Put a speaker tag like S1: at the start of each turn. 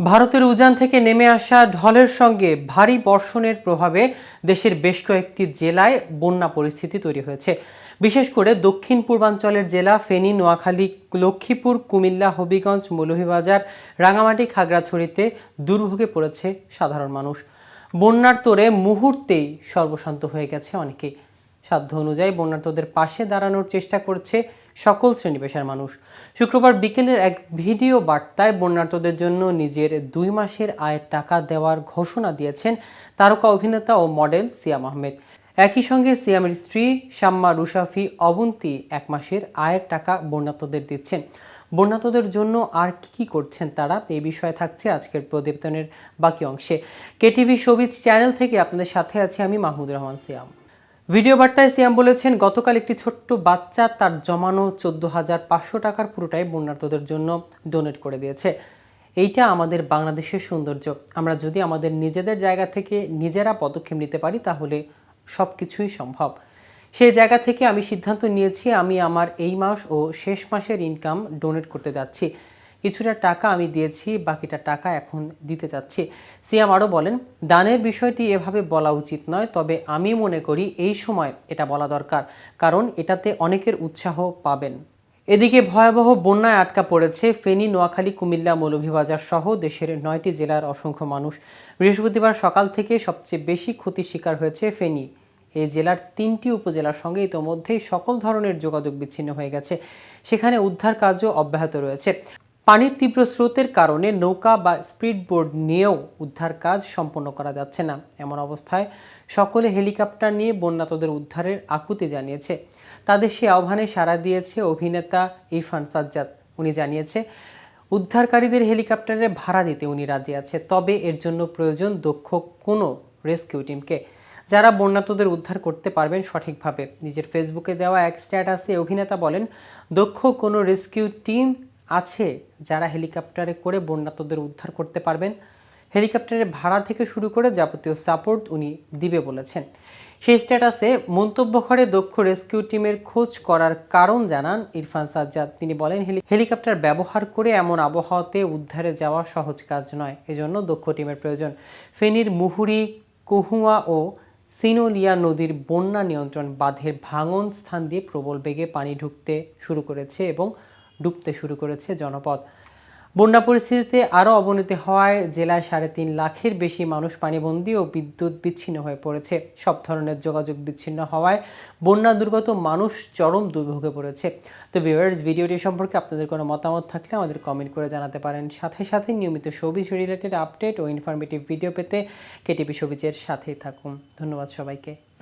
S1: ভারতের উজান থেকে নেমে আসা ঢলের সঙ্গে ভারী বর্ষণের প্রভাবে দেশের বেশ কয়েকটি জেলায় বন্যা পরিস্থিতি তৈরি হয়েছে। বিশেষ করে দক্ষিণ পূর্বাঞ্চলের জেলা ফেনী, নোয়াখালী, লক্ষ্মীপুর, কুমিল্লা, হবিগঞ্জ, মৌলভীবাজার, রাঙামাটি, খাগড়াছড়িতে দুর্ভোগে পড়েছে সাধারণ মানুষ। বন্যার তোরে মুহূর্তেই সর্বশান্ত হয়ে গেছে অনেকেই। সাধ্য অনুযায়ী বন্যার্তদের পাশে দাঁড়ানোর চেষ্টা করছে সকল শ্রেণি পেশার মানুষ। শুক্রবার বিকেলের এক ভিডিও বার্তায় বন্যার্তদের জন্য নিজের দুই মাসের আয়ের টাকা দেওয়ার ঘোষণা দিয়েছেন তারকা, অভিনেতা ও মডেল সিয়াম আহমেদ। একই সঙ্গে সিয়ামের স্ত্রী শাম্মা রুশাফি অবন্তি এক মাসের আয়ের টাকা বন্যার্তদের দিচ্ছেন। বন্যার্তদের জন্য আর কি কি করছেন তারা এই বিষয়ে থাকছে আজকের প্রতিবেদনের বাকি অংশে। কেটিভি সবিজ চ্যানেল থেকে আপনাদের সাথে আছি আমি মাহমুদ রহমান সিয়াম। ভিডিও বার্তায় সিয়াম বলেছেন, গতকাল একটি ছোট্ট বাচ্চা তার জমানো চোদ্দ হাজার পাঁচশো টাকার পুরোটাই বন্যার্তদের জন্য ডোনেট করে দিয়েছে। এইটা আমাদের বাংলাদেশের সৌন্দর্য। আমরা যদি আমাদের নিজেদের জায়গা থেকে নিজেরা পদক্ষেপ নিতে পারি, তাহলে সব কিছুই সম্ভব। সেই জায়গা থেকে আমি সিদ্ধান্ত নিয়েছি, আমি আমার এই মাস ও শেষ মাসের ইনকাম ডোনেট করতে যাচ্ছি। কিছুটা টাকা আমি দিয়েছি, বাকিটা টাকা এখন দিতে চাচ্ছি সিয়াম আরও বলেন, দানের বিষয়টি এভাবে বলা উচিত নয়, তবে আমি মনে করি এই সময় এটা বলা দরকার, কারণ এটাতে অনেকের উৎসাহ পাবেন। এদিকে ভয়াবহ বন্যায় আটকা পড়েছে ফেনী, নোয়াখালী, কুমিল্লা, মৌলভীবাজার সহ দেশের নয়টি জেলার অসংখ্য মানুষ। বৃহস্পতিবার সকাল থেকে সবচেয়ে বেশি ক্ষতির শিকার হয়েছে ফেনী। এই জেলার তিনটি উপজেলার সঙ্গে ইতোমধ্যেই সকল ধরনের যোগাযোগ বিচ্ছিন্ন হয়ে গেছে। সেখানে উদ্ধার কাজও অব্যাহত রয়েছে। পানির তীব্র স্রোতের কারণে নৌকা বা স্পিড বোর্ড নিয়েও উদ্ধার কাজ সম্পন্ন করা যাচ্ছে না। এমন অবস্থায় সকলে হেলিকপ্টার নিয়ে বন্যাতদের উদ্ধারের আকুতি জানিয়েছে। তাদের সে আহ্বানে সাড়া দিয়েছে অভিনেতা ইরফান সাজ্জাদ। উনি জানিয়েছে, উদ্ধারকারীদের হেলিকপ্টারে ভাড়া দিতে উনি রাজি আছে, তবে এর জন্য প্রয়োজন দক্ষ কোনো রেস্কিউ টিমকে। যারা বন্যাতদের উদ্ধার করতে পারবেন সঠিকভাবে। নিজের ফেসবুকে দেওয়া এক স্ট্যাটাসে অভিনেতা বলেন, দক্ষ কোনো রেস্কিউ টিম আছে যারা হেলিকপ্টারে করে বন্যাতদের উদ্ধার করতে পারবেন। হেলিকপ্টারের ভাড়া থেকে শুরু করে যাবতীয় সাপোর্ট উনি দিবে বলেছেন। সেই স্ট্যাটাসে মন্তব্য করে দক্ষ রেস্কিউ টিমের খোঁজ করার কারণ জানান ইরফান সাজ্জাদ। তিনি বলেন হেলিকপ্টার ব্যবহার করে এমন আবহাওয়াতে উদ্ধারে যাওয়া সহজ কাজ নয়, এজন্য দক্ষ টিমের প্রয়োজন। ফেনীর মুহুরি, কহুয়া ও সিনোলিয়া নদীর বন্যা নিয়ন্ত্রণ বাঁধের ভাঙন স্থান দিয়ে প্রবল বেগে পানি ঢুকতে শুরু করেছে এবং ডুবতে শুরু করেছে জনপদ। বন্যা পরিস্থিতিতে আরও অবনতি হওয়ায় জেলায় সাড়ে তিন লাখের বেশি মানুষ পানিবন্দী ও বিদ্যুৎ বিচ্ছিন্ন হয়ে পড়েছে। সব ধরনের যোগাযোগ বিচ্ছিন্ন হওয়ায় বন্যা দুর্গত মানুষ চরম দুর্ভোগে পড়েছে। তো ভিউয়ার্স ভিডিওটি সম্পর্কে আপনাদের কোনো মতামত থাকলে আমাদের কমেন্ট করে জানাতে পারেন। সাথে সাথে নিয়মিত সবিজ রিলেটেড আপডেট ও ইনফরমেটিভ ভিডিও পেতে কেটিপি সবিজের সাথেই থাকুন। ধন্যবাদ সবাইকে।